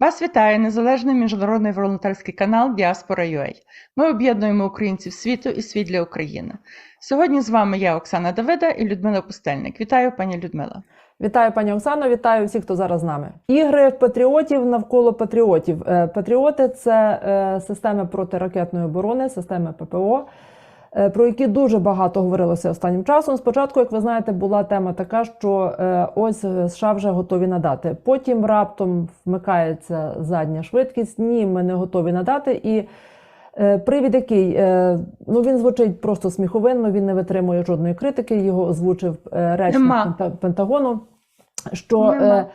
Вас вітає незалежний міжнародний волонтерський канал Діаспора UA. Ми об'єднуємо українців світу і світ для України. Сьогодні з вами я, Оксана Давида і Людмила Пустельник. Вітаю, пані Людмила. Вітаю, пані Оксано, вітаю всіх, хто зараз з нами. Ігри патріотів навколо патріотів. Е, Патріоти це е, системи протиракетної оборони, системи ППО, про які дуже багато говорилося останнім часом. Спочатку, як ви знаєте, була тема така, що е, ось США вже готові надати. Потім раптом вмикається задня швидкість. Ні, ми не готові надати. І е, привід який е, ну він звучить просто сміховинно, він не витримує жодної критики. Його озвучив е, речник. Пентагону. Що Нема.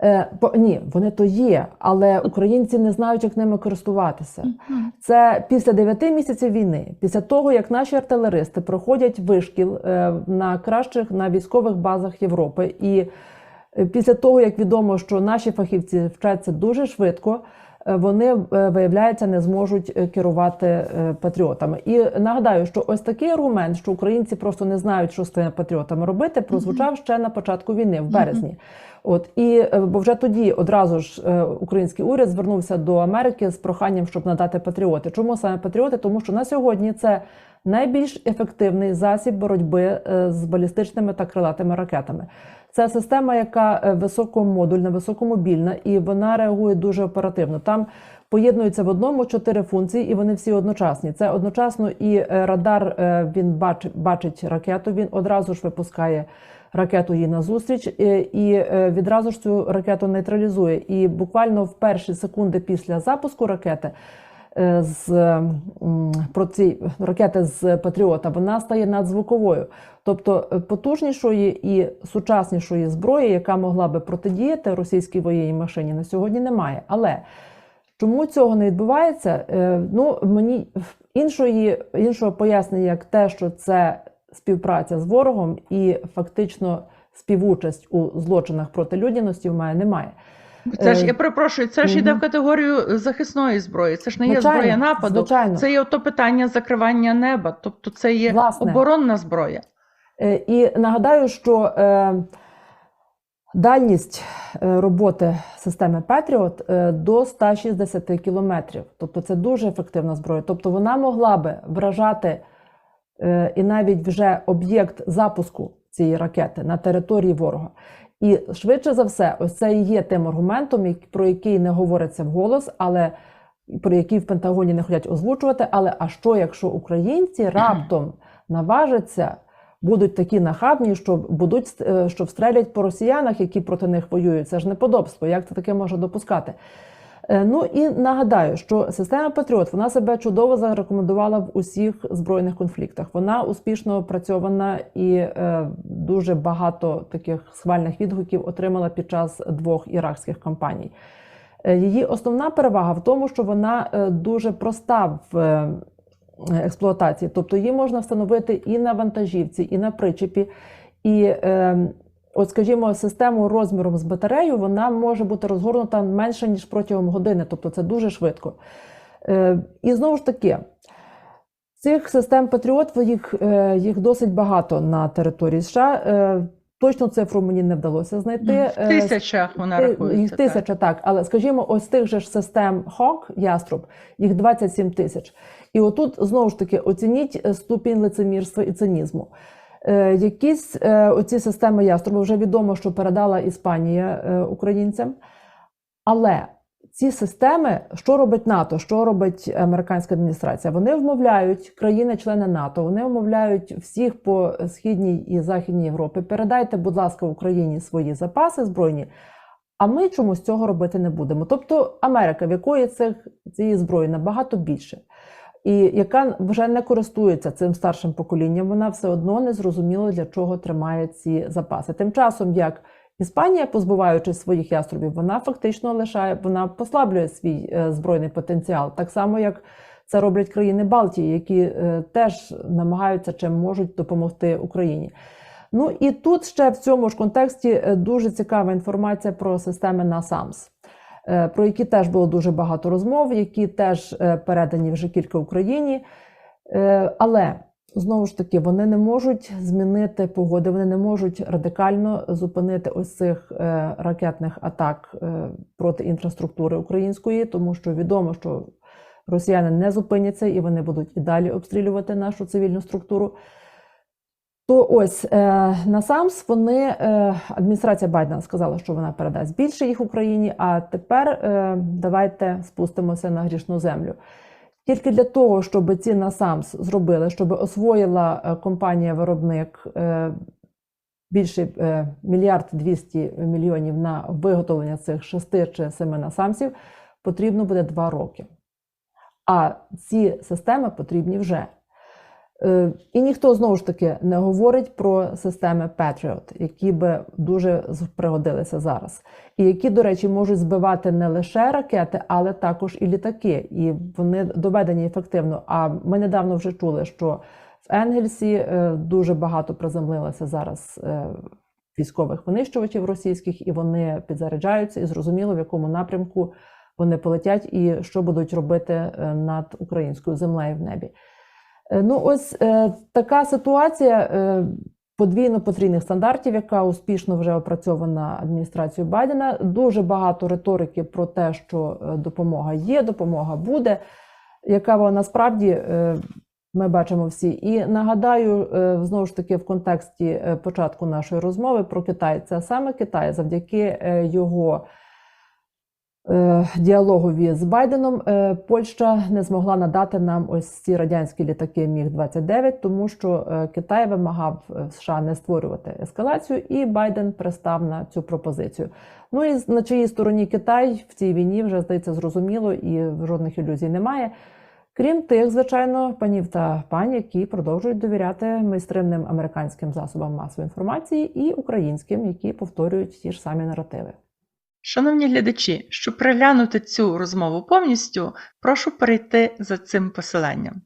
Е, е, ні, вони то є, але українці не знають, як ними користуватися. Це після 9 місяців війни, після того як наші артилеристи проходять вишкіл е, на кращих на військових базах Європи, і е, після того як відомо, що наші фахівці вчаться дуже швидко. Е, Вони е, виявляється не зможуть е, керувати патріотами. І нагадаю, що ось такий аргумент, що українці просто не знають, що з тими патріотами робити, прозвучав ще на початку війни, в березні. От і бо вже тоді одразу ж український уряд звернувся до Америки з проханням, щоб надати патріоти. Чому саме патріоти? Тому що на сьогодні це найбільш ефективний засіб боротьби е, з балістичними та крилатими ракетами. Це система, яка е, високомодульна, високомобільна, і вона реагує дуже оперативно. Там поєднуються в одному чотири функції, і вони всі одночасні. Це одночасно і е, радар він бачить, бачить ракету. Він одразу ж випускає ракету їй назустріч і відразу ж цю ракету нейтралізує. І буквально в перші секунди після запуску ракети. Е, З про ці ракети з Патріота вона стає надзвуковою, тобто е, потужнішої і сучаснішої зброї, яка могла би протидіяти російській воєнній машині, на сьогодні немає. Але чому цього не відбувається? Е, Ну мені іншої іншого пояснення, як те, що це співпраця з ворогом і фактично співучасть у злочинах проти людяності в мене немає. Це ж Е, я перепрошую, це ж йде в категорію захисної зброї. Це ж не є Звичайно, зброя нападу. звичайно. Це є ото питання закривання неба, тобто це є Власне. оборонна зброя. Е, І нагадаю, що е, дальність роботи системи Patriot е, до 160 кілометрів. Тобто це дуже ефективна зброя. Тобто вона могла би вражати і навіть вже об'єкт запуску цієї ракети на території ворога. І швидше за все, ось це і є тим аргументом, про який не говориться вголос, але про який в Пентагоні не хочуть озвучувати. Але а що, якщо українці раптом наважаться, будуть такі нахабні, що будуть е, що встрелять по росіянах, які проти них воюють? Це ж неподобство. Як це таке може допускати? Е, Ну і нагадаю, що система Патріот вона себе чудово зарекомендувала в усіх збройних конфліктах. Вона успішно опрацьована і е, дуже багато таких схвальних відгуків отримала під час двох іракських кампаній. Е, Її основна перевага в тому, що вона дуже проста в експлуатації, тобто її можна встановити і на вантажівці, і на причепі. І е, от, скажімо, систему розміром з батарею вона може бути розгорнута менше ніж протягом години, тобто це дуже швидко. Е, і знову ж таки. Цих систем Патріот їх, е, їх досить багато на території США. Е, Точну цифру мені не вдалося знайти. В тисячах вона рахується. Їх так. тисяча, так. Але скажімо, ось тих же ж систем Hawk, яструб, їх 27 тисяч. І отут знову ж таки оцініть ступінь лицемірства і цинізму. Е, якісь е, оці системи яструбу вже відомо, що передала Іспанія е, українцям. Але ці системи, що робить НАТО, що робить американська адміністрація? Вони вмовляють країни-члени НАТО, вони вмовляють всіх по східній і західній Європі. Передайте, будь ласка, Україні свої запаси збройні. А ми чомусь цього робити не будемо. Тобто Америка, в якої цих цієї зброї набагато більше, і яка вже не користується цим старшим поколінням, вона все одно не зрозуміла, для чого тримає ці запаси. Тим часом, як Іспанія, позбуваючись своїх яструбів, вона фактично лишає, вона послаблює свій е, збройний потенціал, так само як це роблять країни Балтії, які е, теж намагаються чим можуть допомогти Україні. Ну і тут ще в цьому ж контексті е, дуже цікава інформація про системи NASAMS, про які теж було дуже багато розмов, які теж е, передані вже кілька Україні. Е, Але Знову ж таки, вони не можуть змінити погоди, вони не можуть радикально зупинити ось цих е, ракетних атак е, проти інфраструктури української, тому що відомо, що росіяни не зупиняться і вони будуть і далі обстрілювати нашу цивільну структуру. То ось е, на САМС вони е, адміністрація Байдена сказала, що вона передасть більше їх Україні. А тепер е, давайте спустимося на грішну землю. Тільки для того, щоб ці насамс зробили, щоб освоїла компанія-виробник більше мільярд 200 мільйонів на виготовлення цих шести чи семи насамсів, потрібно буде два роки. А ці системи потрібні вже. Е, І ніхто знову ж таки не говорить про системи Patriot, які би дуже пригодилися зараз, і які, до речі, можуть збивати не лише ракети, але також і літаки. І вони доведені ефективно. А ми недавно вже чули, що в Енгельсі е, дуже багато приземлилося зараз е, військових винищувачів російських, і вони підзаряджаються, і зрозуміло, в якому напрямку вони полетять і що будуть робити над українською землею в небі. Е, Ну, ось е, така ситуація е, подвійно-потрійних стандартів, яка успішно вже опрацьована адміністрацією Байдена. Дуже багато риторики про те, що е, допомога є, допомога буде. Яка вона насправді е, ми бачимо всі. І нагадаю, е, знову ж таки, в контексті е, початку нашої розмови про Китай, це саме Китай, завдяки його діалогові з Байденом е, Польща не змогла надати нам ось ці радянські літаки Міг 29 тому що е, Китай вимагав е, США не створювати ескалацію, і Байден пристав на цю пропозицію. Ну і на чиїй стороні Китай в цій війні вже здається зрозуміло і жодних ілюзій немає. Крім тих, звичайно, панів та пань, які продовжують довіряти майстривним американським засобам масової інформації і українським, які повторюють ті ж самі наративи. Шановні глядачі, щоб переглянути цю розмову повністю, прошу перейти за цим посиланням.